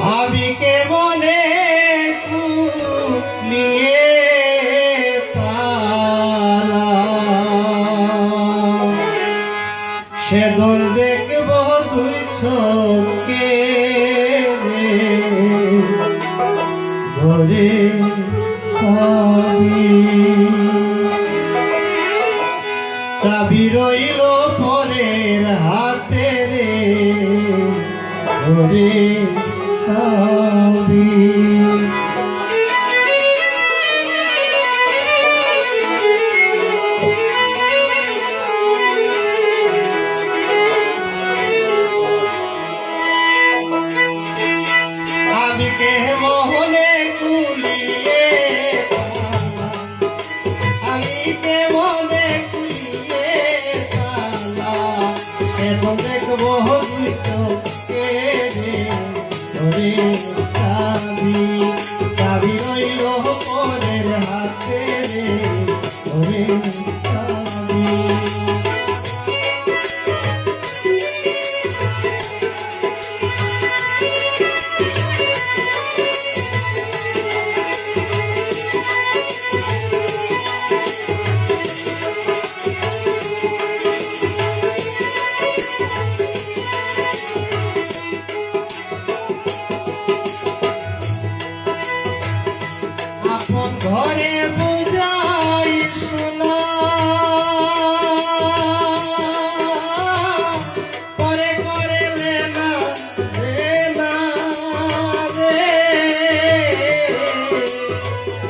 ভাবিকে মনে নিয়ে সে দল দেখব দুই চোখে। চাবি রইল পরের হাতে রে। ওরে চাবি। তোরে চাবি চাবি রইল পরের হাতে রে। তোরে চাবি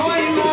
হয় না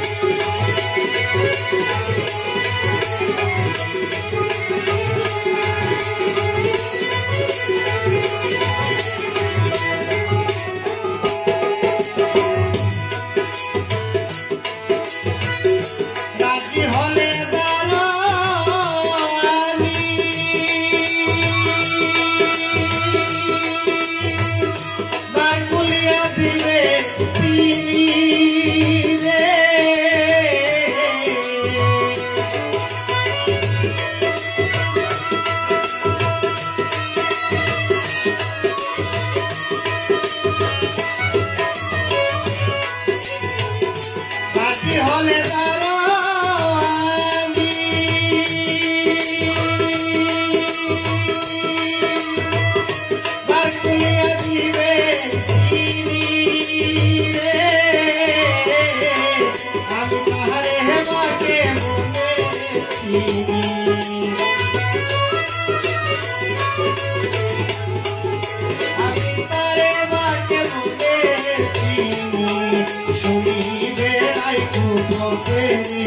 বুকেরে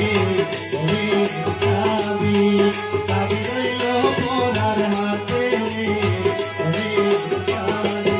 ওরে চাবি চাবি রইল পরার হাতে রে ওরে চাবি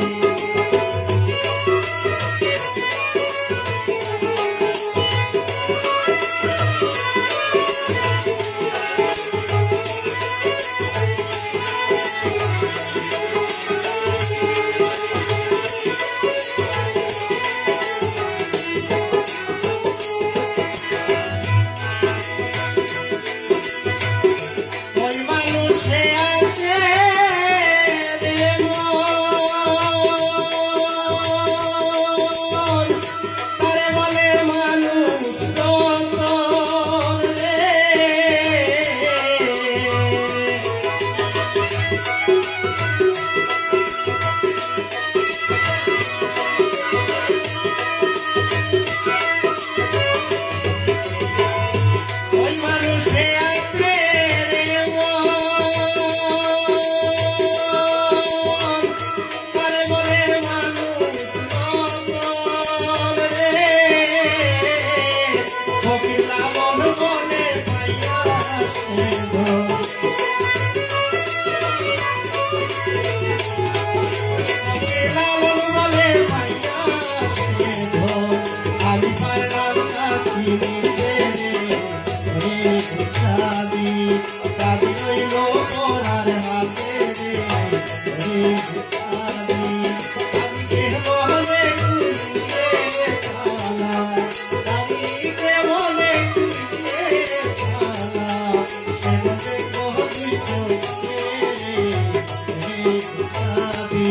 চাবি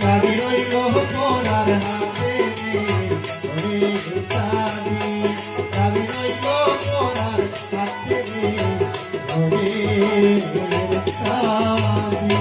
চাবি রইল সোনার হাতে ওরে চাবি চাবি রইল সোনার হাতে ওরে চাবি